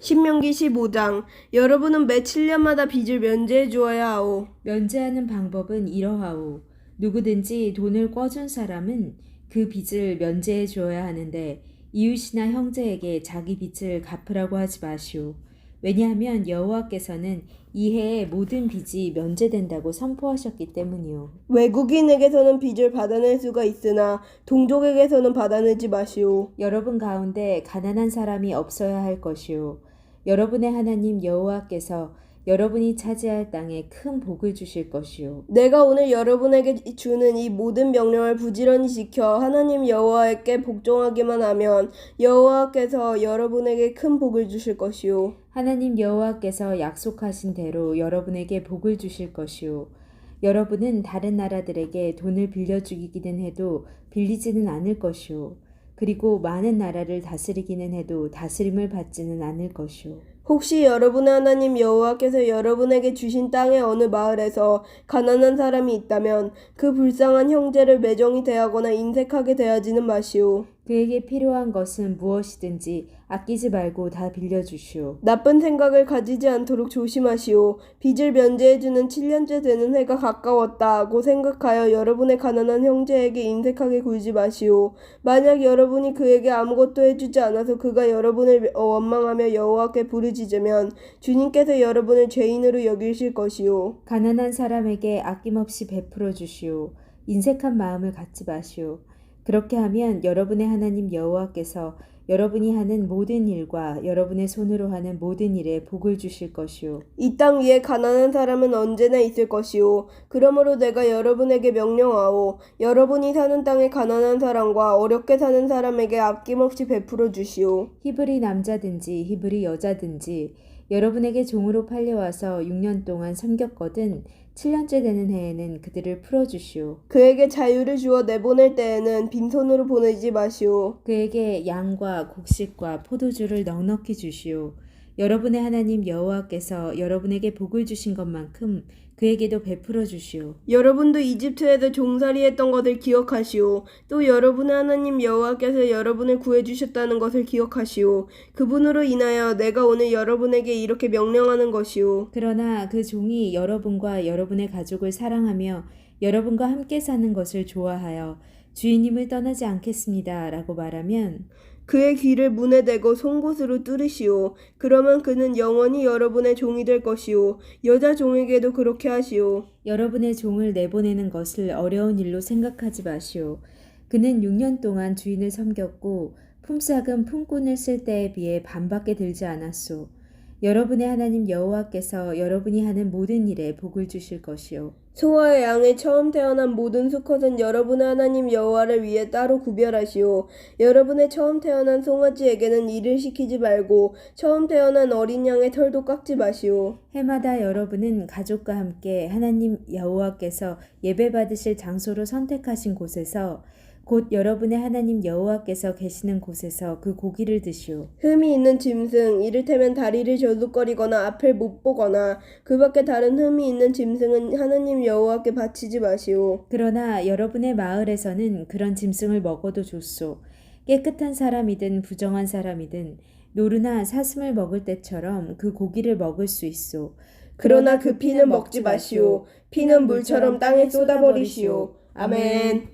신명기 15장 여러분은 매 7년마다 빚을 면제해 주어야 하오. 면제하는 방법은 이러하오. 누구든지 돈을 꿔준 사람은 그 빚을 면제해 주어야 하는데 이웃이나 형제에게 자기 빚을 갚으라고 하지 마시오. 왜냐하면 여호와께서는 이 해의 모든 빚이 면제된다고 선포하셨기 때문이오. 외국인에게서는 빚을 받아낼 수가 있으나 동족에게서는 받아내지 마시오. 여러분 가운데 가난한 사람이 없어야 할 것이오. 여러분의 하나님 여호와께서 여러분이 차지할 땅에 큰 복을 주실 것이오. 내가 오늘 여러분에게 주는 이 모든 명령을 부지런히 지켜 하나님 여호와께 복종하기만 하면 여호와께서 여러분에게 큰 복을 주실 것이오. 하나님 여호와께서 약속하신 대로 여러분에게 복을 주실 것이오. 여러분은 다른 나라들에게 돈을 빌려주기는 해도 빌리지는 않을 것이오. 그리고 많은 나라를 다스리기는 해도 다스림을 받지는 않을 것이오. 혹시 여러분의 하나님 여호와께서 여러분에게 주신 땅의 어느 마을에서 가난한 사람이 있다면 그 불쌍한 형제를 매정히 대하거나 인색하게 대하지는 마시오. 그에게 필요한 것은 무엇이든지 아끼지 말고 다 빌려주시오. 나쁜 생각을 가지지 않도록 조심하시오. 빚을 면제해주는 7년째 되는 해가 가까웠다고 생각하여 여러분의 가난한 형제에게 인색하게 굴지 마시오. 만약 여러분이 그에게 아무것도 해주지 않아서 그가 여러분을 원망하며 여호와께 부르짖으면 주님께서 여러분을 죄인으로 여기실 것이오. 가난한 사람에게 아낌없이 베풀어 주시오. 인색한 마음을 갖지 마시오. 그렇게 하면 여러분의 하나님 여호와께서 여러분이 하는 모든 일과 여러분의 손으로 하는 모든 일에 복을 주실 것이오. 이땅 위에 가난한 사람은 언제나 있을 것이오. 그러므로 내가 여러분에게 명령하오. 여러분이 사는 땅에 가난한 사람과 어렵게 사는 사람에게 아낌없이 베풀어 주시오. 히브리 남자든지 히브리 여자든지 여러분에게 종으로 팔려와서 6년 동안 섬겼거든 7년째 되는 해에는 그들을 풀어주시오. 그에게 자유를 주어 내보낼 때에는 빈손으로 보내지 마시오. 그에게 양과 곡식과 포도주를 넉넉히 주시오. 여러분의 하나님 여호와께서 여러분에게 복을 주신 것만큼 그에게도 베풀어 주시오. 여러분도 이집트에서 종살이했던 것을 기억하시오. 또 여러분의 하나님 여호와께서 여러분을 구해 주셨다는 것을 기억하시오. 그분으로 인하여 내가 오늘 여러분에게 이렇게 명령하는 것이오. 그러나 그 종이 여러분과 여러분의 가족을 사랑하며 여러분과 함께 사는 것을 좋아하여 주인님을 떠나지 않겠습니다. 라고 말하면 그의 귀를 문에 대고 송곳으로 뚫으시오. 그러면 그는 영원히 여러분의 종이 될 것이오. 여자 종에게도 그렇게 하시오. 여러분의 종을 내보내는 것을 어려운 일로 생각하지 마시오. 그는 6년 동안 주인을 섬겼고 품삯은 품꾼을 쓸 때에 비해 반밖에 들지 않았소. 여러분의 하나님 여호와께서 여러분이 하는 모든 일에 복을 주실 것이요. 소와 양의 처음 태어난 모든 수컷은 여러분의 하나님 여호와를 위해 따로 구별하시오. 여러분의 처음 태어난 송아지에게는 일을 시키지 말고 처음 태어난 어린 양의 털도 깎지 마시오. 해마다 여러분은 가족과 함께 하나님 여호와께서 예배 받으실 장소로 선택하신 곳에서 곧 여러분의 하나님 여호와께서 계시는 곳에서 그 고기를 드시오. 흠이 있는 짐승, 이를테면 다리를 저둑거리거나 앞을 못 보거나 그 밖에 다른 흠이 있는 짐승은 하나님 여호와께 바치지 마시오. 그러나 여러분의 마을에서는 그런 짐승을 먹어도 좋소. 깨끗한 사람이든 부정한 사람이든 노루나 사슴을 먹을 때처럼 그 고기를 먹을 수 있소. 그러나 그 피는 먹지 마시오. 피는 물처럼 땅에 쏟아버리시오. 아멘.